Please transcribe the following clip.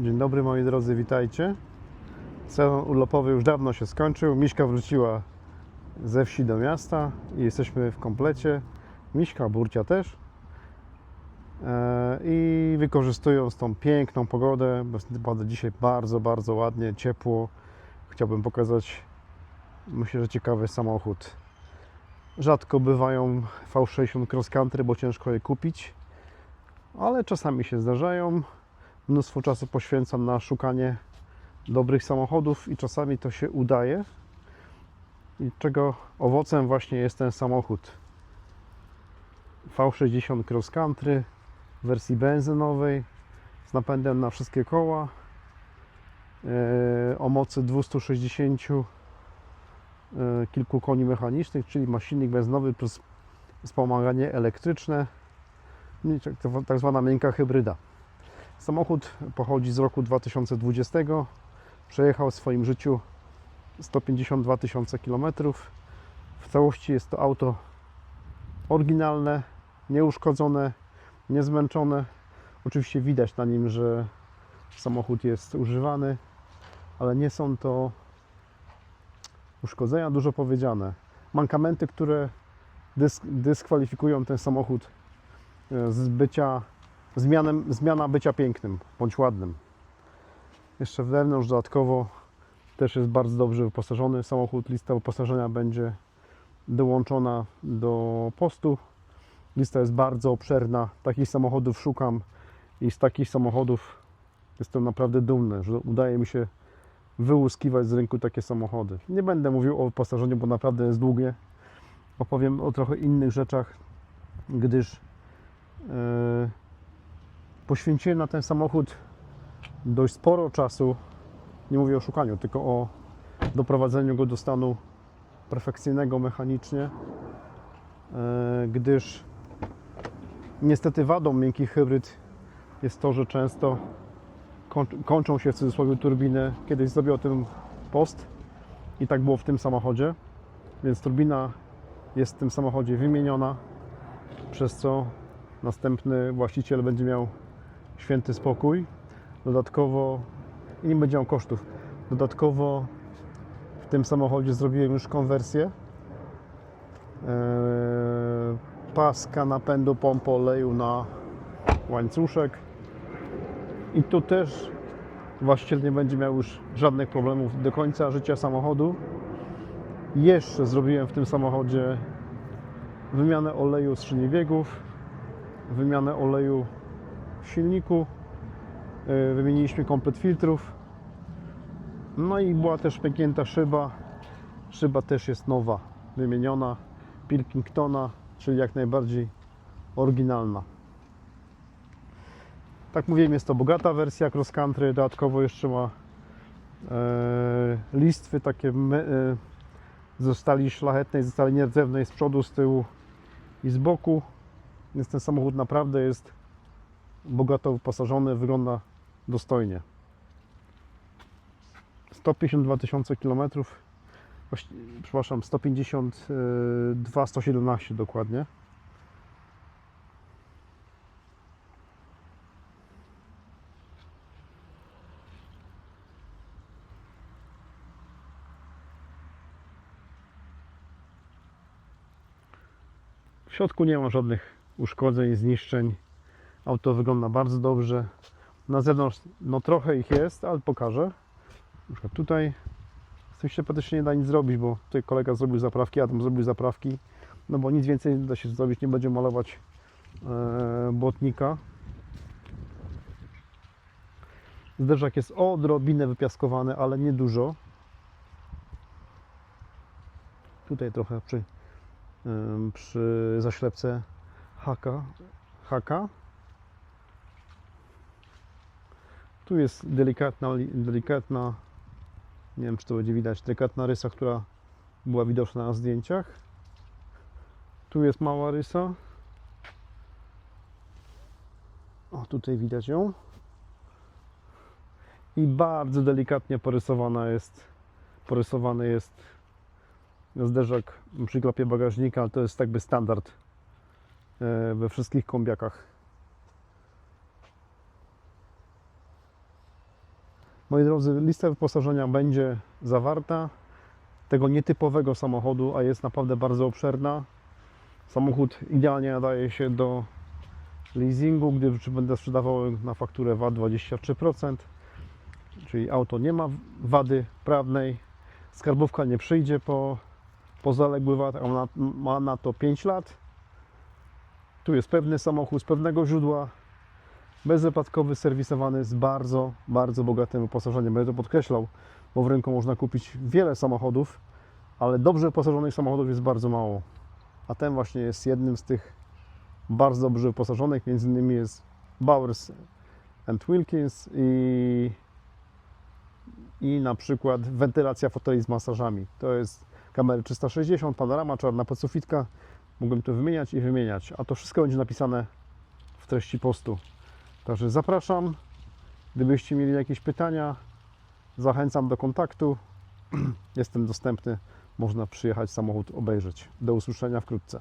Dzień dobry moi drodzy, witajcie. Sezon urlopowy już dawno się skończył. Miśka wróciła ze wsi do miasta i jesteśmy w komplecie. Miśka, Burcia też. E, I wykorzystując tą piękną pogodę, bo naprawdę dzisiaj bardzo, bardzo ładnie, ciepło, chciałbym pokazać, myślę, że ciekawy samochód. Rzadko bywają V60 Cross Country, bo ciężko je kupić, ale czasami się zdarzają mnóstwo czasu poświęcam na szukanie dobrych samochodów i czasami to się udaje. I czego owocem właśnie jest ten samochód V60 Cross Country w wersji benzynowej z napędem na wszystkie koła e, o mocy 260 e, kilku koni mechanicznych, czyli ma silnik benzynowy plus wspomaganie elektryczne, tak- tak zwana miękka hybryda. Samochód pochodzi z roku 2020. Przejechał w swoim życiu 152 tysiące km. W całości jest to auto oryginalne, nieuszkodzone, niezmęczone. Oczywiście widać na nim, że samochód jest używany, ale nie są to uszkodzenia dużo powiedziane. Mankamenty, które dysk, dyskwalifikują ten samochód e, z bycia zmianem, zmiana bycia pięknym bądź ładnym. Jeszcze wewnątrz dodatkowo też jest bardzo dobrze wyposażony samochód. Lista wyposażenia będzie dołączona do postu. Lista jest bardzo obszerna. Takich samochodów szukam i z takich samochodów jestem naprawdę dumny, że udaje mi się wyłuskiwać z rynku takie samochody. Nie będę mówił o wyposażeniu, bo naprawdę jest długie. Opowiem o trochę innych rzeczach, gdyż yy, poświęciłem na ten samochód dość sporo czasu. Nie mówię o szukaniu, tylko o doprowadzeniu go do stanu perfekcyjnego mechanicznie, e, gdyż niestety wadą miękkich hybryd jest to, że często koń- kończą się w cudzysłowie turbiny. Kiedyś zrobię o tym post i tak było w tym samochodzie, więc turbina jest w tym samochodzie wymieniona, przez co następny właściciel będzie miał święty spokój. Dodatkowo i nie będzie miał kosztów. Dodatkowo w tym samochodzie zrobiłem już konwersję. Eee, Paska napędu pompy oleju na łańcuszek. I tu też właściciel nie będzie miał już żadnych problemów do końca życia samochodu. Jeszcze zrobiłem w tym samochodzie wymianę oleju skrzyni biegów, wymianę oleju silniku. Yy, Wymieniliśmy komplet filtrów. No i była też pęknięta szyba. Szyba też jest nowa, wymieniona. Pilkingtona, czyli jak najbardziej oryginalna. Tak mówiłem, jest to bogata wersja cross country. Dodatkowo jeszcze ma e, listwy takie me, e, ze stali szlachetnej, ze stali nierdzewnej z przodu, z tyłu i z boku. Więc ten samochód naprawdę jest bogato wyposażony, wygląda dostojnie. 152 tysiące kilometrów, przepraszam, 152, 117 dokładnie. W środku nie ma żadnych uszkodzeń, zniszczeń. Auto wygląda bardzo dobrze. Na zewnątrz no trochę ich jest, ale pokażę. Na przykład tutaj z tym się praktycznie nie da nic zrobić, bo tutaj kolega zrobił zaprawki, Adam zrobił zaprawki. No bo nic więcej nie da się zrobić, nie będzie malować e, błotnika. Zderzak jest odrobinę wypiaskowany, ale nie dużo. Tutaj trochę przy, przy zaślepce haka, haka. Tu jest delikatna, li- delikatna, nie wiem czy to będzie widać, delikatna rysa, która była widoczna na zdjęciach. Tu jest mała rysa. O, tutaj widać ją. I bardzo delikatnie porysowana jest, porysowany jest zderzak przy klapie bagażnika, ale to jest jakby standard e, we wszystkich kombiakach. Moi drodzy, lista wyposażenia będzie zawarta tego nietypowego samochodu, a jest naprawdę bardzo obszerna. Samochód idealnie nadaje się do leasingu, gdyż będę sprzedawał na fakturę VAT 23%, czyli auto nie ma wady prawnej, skarbówka nie przyjdzie po, po zaległy VAT, a ona ma na to 5 lat. Tu jest pewny samochód z pewnego źródła, bezwypadkowy, serwisowany z bardzo, bardzo bogatym wyposażeniem. Będę to podkreślał, bo w rynku można kupić wiele samochodów, ale dobrze wyposażonych samochodów jest bardzo mało. A ten właśnie jest jednym z tych bardzo dobrze wyposażonych, między innymi jest Bowers and Wilkins i, i na przykład wentylacja foteli z masażami. To jest kamery 360, panorama, czarna podsufitka. Mogłem to wymieniać i wymieniać, a to wszystko będzie napisane w treści postu. Także zapraszam. Gdybyście mieli jakieś pytania, zachęcam do kontaktu. Jestem dostępny. Można przyjechać samochód obejrzeć. Do usłyszenia wkrótce.